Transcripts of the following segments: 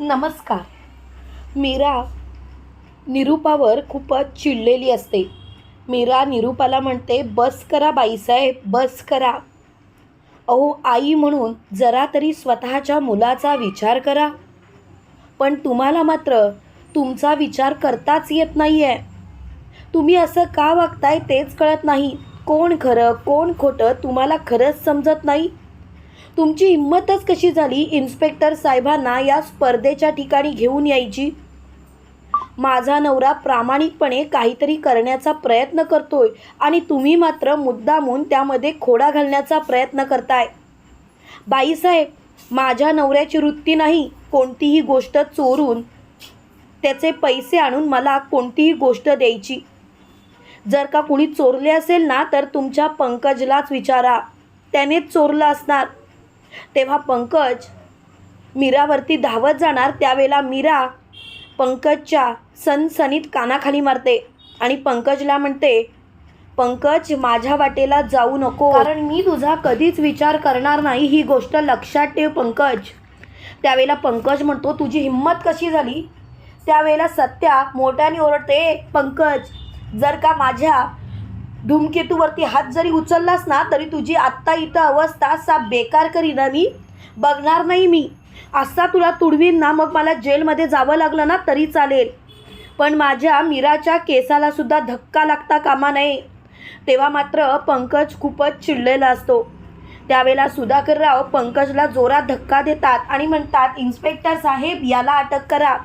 नमस्कार. मीरा निरूपावर खूपच चिडलेली असते. मीरा निरूपाला म्हणते बस करा बाईसाहेब बस करा. अहो आई म्हणून जरा तरी स्वतःच्या मुलाचा विचार करा. पण तुम्हाला मात्र तुमचा विचार करताच येत नाही आहे तुम्ही असं का वागताय तेच कळत नाही. कोण खरं कोण खोटं तुम्हाला खरंच समजत नाही. तुमची हिंमतच कशी झाली इन्स्पेक्टर साहेबांना या स्पर्धेच्या ठिकाणी घेऊन यायची? माझा नवरा प्रामाणिकपणे काहीतरी करण्याचा प्रयत्न करतोय आणि तुम्ही मात्र मुद्दामून त्यामध्ये खोडा घालण्याचा प्रयत्न करताय. बाईसाहेब माझ्या नवऱ्याची वृत्ती नाही कोणतीही गोष्ट चोरून त्याचे पैसे आणून मला कोणतीही गोष्ट द्यायची. जर का कुणी चोरले असेल ना तर तुमच्या पंकजलाच विचारा. त्यानेच चोरलं असणार. तेव्हा पंकज मीरावरती धावत जाणार त्यावेळेला मीरा पंकजच्या सनसनीत कानाखाली मारते आणि पंकजला म्हणते पंकज माझ्या वाटेला जाऊ नको. कारण मी तुझा कधीच विचार करणार नाही. ही गोष्ट लक्षात ठेव पंकज. त्यावेळेला पंकज म्हणतो तुझी हिंमत कशी झाली? त्यावेळेला सत्या मोठ्याने ओरडते पंकज जर का माझ्या धूमकेतूवरती हात जरी उचललास ना तरी तुझी आत्ता इथं अवस्था सा बेकार करीन ना मी. बघणार नाही मी. असा तुला तुडवीन ना मग मला जेलमध्ये जावं लागलं ना तरी चालेल. पण माझ्या मीराच्या केसाला सुद्धा धक्का लागता कामा नये. तेव्हा मात्र पंकज खूपच चिडलेला असतो. त्यावेळेला सुधाकरराव पंकजला जोरात धक्का देतात आणि म्हणतात इन्स्पेक्टर साहेब याला अटक करा.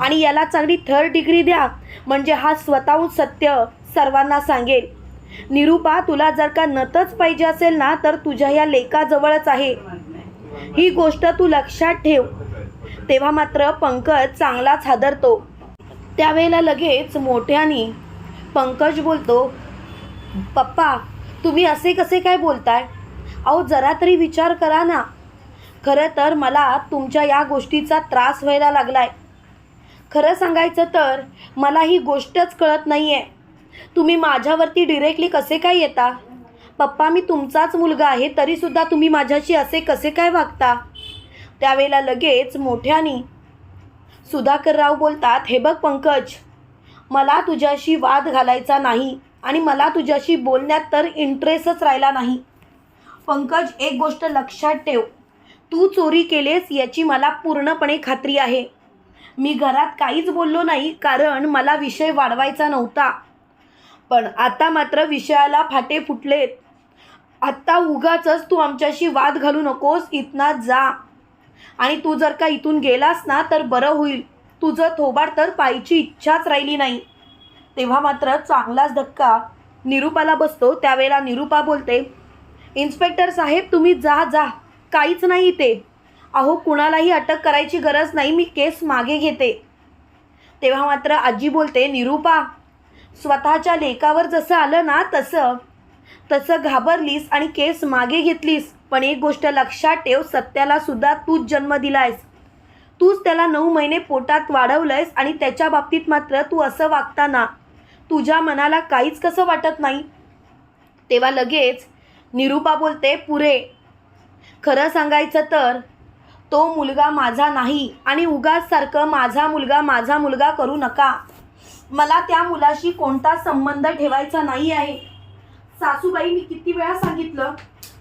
आणि याला चांगली थर्ड डिग्री द्या. म्हणजे हा स्वतःहून सत्य सर्वांना सांगेल. निरूपा तुला जर का नतच पाहिजे असेल ना तर तुझ्या या लेकाजवळच आहे. ही गोष्ट तू लक्षात ठेव. तेव्हा मात्र पंकज चांगलाच हादरतो. त्यावेळेला लगेच मोठ्याने पंकज बोलतो पप्पा तुम्ही असे कसे काय बोलताय? अहो जरा तरी विचार करा ना. खरं तर मला तुमच्या या गोष्टीचा त्रास व्हायला लागलाय. खरं सांगायचं तर मला ही गोष्टच कळत नाही आहे तुम्ही माझ्यावरती डिरेक्टली कसे काय येता? पप्पा मी तुमचाच मुलगा आहे तरीसुद्धा तुम्ही माझ्याशी असे कसे काय वागता? त्यावेळेला लगेच मोठ्याने सुधाकरराव बोलतात हे बघ पंकज मला तुझ्याशी वाद घालायचा नाही आणि मला तुझ्याशी बोलण्यात तर इंटरेस्टच राहिला नाही. पंकज एक गोष्ट लक्षात ठेव. तू चोरी केलेस याची मला पूर्णपणे खात्री आहे. मी घरात काहीच बोललो नाही कारण मला विषय वाढवायचा नव्हता. पण आता मात्र विषयाला फाटे फुटलेत. आत्ता उगाचच तू आमच्याशी वाद घालू नकोस इथना जा. आणि तू जर का इथून गेलास ना तर बरं होईल. तुझं थोबाड तर पायची इच्छाच राहिली नाही. तेव्हा मात्र चांगलाच धक्का निरूपाला बसतो. त्यावेळेला निरूपा बोलते इन्स्पेक्टर साहेब तुम्ही जा जा. काहीच नाही ते अहो कुणालाही अटक करायची गरज नाही. मी केस मागे घेते. तेव्हा मात्र आजी बोलते निरूपा स्वतःच्या लेकावर जसं आलं ना तसं तसं घाबरलीस आणि केस मागे घेतलीस. पण एक गोष्ट लक्षात ठेव सत्याला सुद्धा तूच जन्म दिलायस. तूच त्याला नऊ महिने पोटात वाढवलंयस आणि त्याच्या बाबतीत मात्र तू असं वागताना तुझ्या मनाला काहीच कसं वाटत नाही. तेव्हा लगेच निरूपा बोलते पुरे खरं सांगायचं तर तो मुलगा माझा नाही आणि उगाच सारखं माझा मुलगा माझा मुलगा करू नका. मला त्या मुलाशी कोणता संबंध ठेवायचा नाही आहे. सासूबाई मी किती वेळा सांगितलं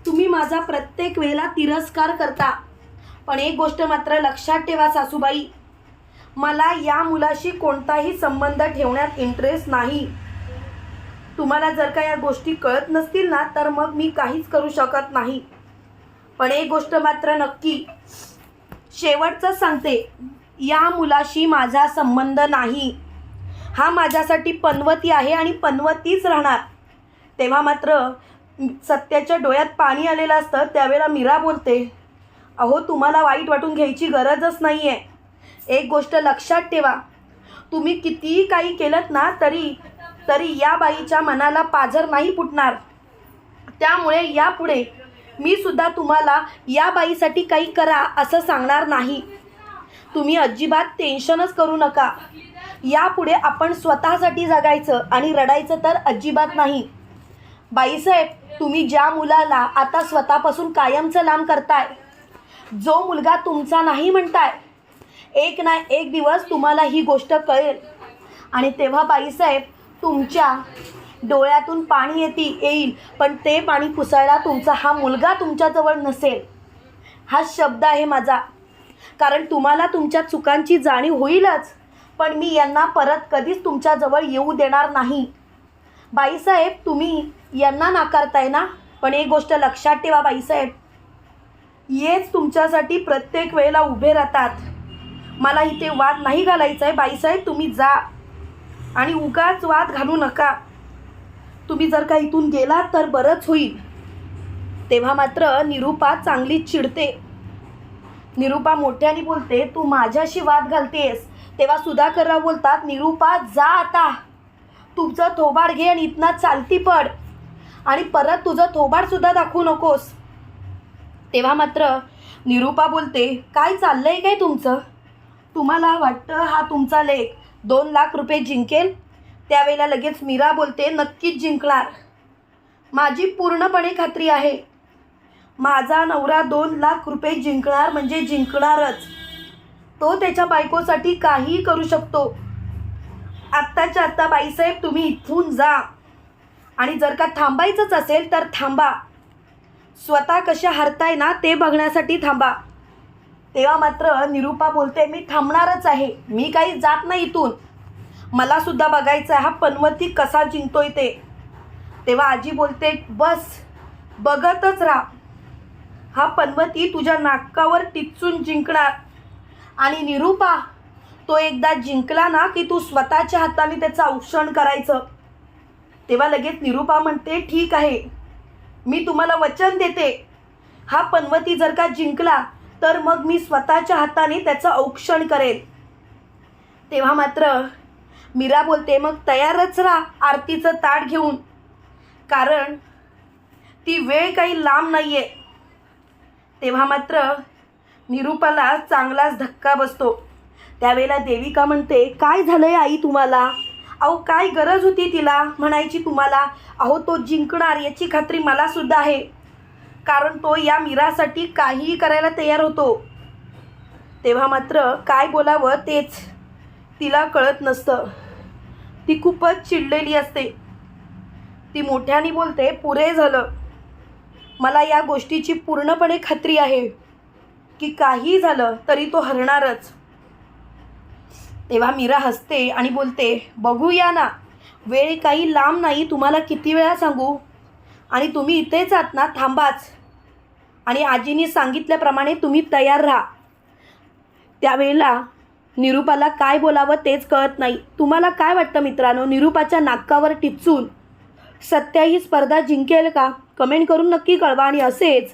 तुम्ही माझा प्रत्येक वेळेला तिरस्कार करता. पण एक गोष्ट मात्र लक्षात ठेवा सासूबाई मला या मुलाशी कोणताही संबंध ठेवण्यात इंटरेस्ट नाही. तुम्हाला जर का या गोष्टी कळत नसतील ना तर मग मी काहीच करू शकत नाही. पण एक गोष्ट मात्र नक्की शेवटचं सांगते या मुलाशी माझा संबंध नाही. हा माझ्यासाठी पनवती आहे आणि पनवतीच राहणार. तेव्हा मात्र सत्याच्या डोळ्यात पाणी आलेलं असतं त्यावेळेला मीरा बोलते अहो तुम्हाला वाईट वाटून घ्यायची गरजच नाही आहे एक गोष्ट लक्षात ठेवा. तुम्ही कितीही काही केलं ना तरी तरी या बाईच्या मनाला पाझर नाही फुटणार. त्यामुळे यापुढे मी सुद्धा तुम्हाला या बाईसाठी काही करा असं सांगणार नाही. तुम्ही अजिबात टेन्शनच करू नका. यापुढे आपण स्वतःसाठी जगायचं आणि रडायचं तर अजिबात नाही. बाईसाहेब तुम्ही ज्या मुलाला आता स्वतःपासून कायमचं लांब करताय जो मुलगा तुमचा नाही म्हणताय एक ना एक दिवस तुम्हाला ही गोष्ट कळेल. आणि तेव्हा बाईसाहेब तुमच्या डोळ्यातून पाणी येते येईल पण ते पाणी पुसायला तुमचा हा मुलगा तुमच्याजवळ नसेल. हा शब्द आहे माझा. कारण तुम्हाला तुमच्या चुकांची जाणीव होईलच. पण मी यांना परत कधीच तुमच्याजवळ येऊ देणार नाही. बाईसाहेब तुम्ही यांना नाकारताय ना? पण एक गोष्ट लक्षात ठेवा बाईसाहेब. येच तुमच्यासाठी प्रत्येक वेळेला उभे राहतात. मला इथे वाद नाही घालायचा आहे बाईसाहेब तुम्ही जा. आणि उगाच वाद घालू नका. तुम्ही जर का इथून गेलात तर बरंच होईल. तेव्हा मात्र निरूपा चांगली चिडते. निरूपा मोठ्याने बोलते तू माझ्याशी वाद घालतेस. तेव्हा सुधाकरराव बोलतात निरूपा जा आता. तुझं थोबाड घे आणि इथनं चालती पड. आणि परत तुझं थोबाडसुद्धा दाखवू नकोस. तेव्हा मात्र निरूपा बोलते काय चाललं आहे काय तुमचं? तुम्हाला वाटतं हा तुमचा लेख दोन लाख रुपये जिंकेल? त्यावेळेला लगेच मीरा बोलते नक्कीच जिंकणार. माझी पूर्णपणे खात्री आहे. माझा नवरा दोन लाख रुपये जिंकणार म्हणजे जिंकणारच. तो त्याच्या बायकोसाठी काहीही करू शकतो. आत्ताच्या आत्ता बाईसाहेब तुम्ही इथून जा. आणि जर का थांबायचंच असेल तर थांबा. स्वतः कशा हरताय ना ते बघण्यासाठी थांबा. तेव्हा मात्र निरूपा बोलते मी थांबणारच आहे. मी काही जात नाही इथून. मला सुद्धा बघायचं आहे हा पनवती कसा जिंकतोय ते. तेव्हा आजी बोलते बस बघतच राहा. हा पनवती तुझ्या नाकावर टिचून जिंकणार. आणि निरूपा तो एकदा जिंकला ना की तू स्वतःच्या हाताने त्याचं औक्षण करायचं. तेव्हा लगेच निरूपा म्हणते ठीक आहे मी तुम्हाला वचन देते. हा पनवती जर का जिंकला तर मग मी स्वतःच्या हाताने त्याचं औक्षण करेल तेव्हा मात्र मीरा बोलते मग तयारच राहा आरतीचं ताट घेऊन. कारण ती वेळ काही लांब नाही आहे तेव्हा मात्र निरूपाला चांगलाच धक्का बसतो. त्यावेळेला देविका म्हणते काय झालंय आई तुम्हाला? अहो काय गरज होती तिला? म्हणायची तुम्हाला अहो तो जिंकणार याची खात्री मलासुद्धा आहे. कारण तो या मीरासाठी काहीही करायला तयार होतो. तेव्हा मात्र काय बोलावं तेच तिला कळत नसतं. ती खूपच चिडलेली असते. ती मोठ्याने बोलते पुरे झालं. मला या गोष्टीची पूर्णपणे खात्री आहे. की काही झालं तरी तो हरणारच. तेव्हा मीरा हसते आणि बोलते बघूया ना वेळ काही लांब नाही तुम्हाला किती वेळा सांगू? आणि तुम्ही इथेच आहात ना थांबाच. आणि आजीने सांगितल्याप्रमाणे तुम्ही तयार राहा. त्यावेळेला निरूपाला काय बोलावं तेच कळत नाही. तुम्हाला काय वाटतं मित्रांनो निरूपाच्या नाकावर टिचून सत्या ही स्पर्धा जिंकेल का? कमेंट करून नक्की कळवा आणि असेच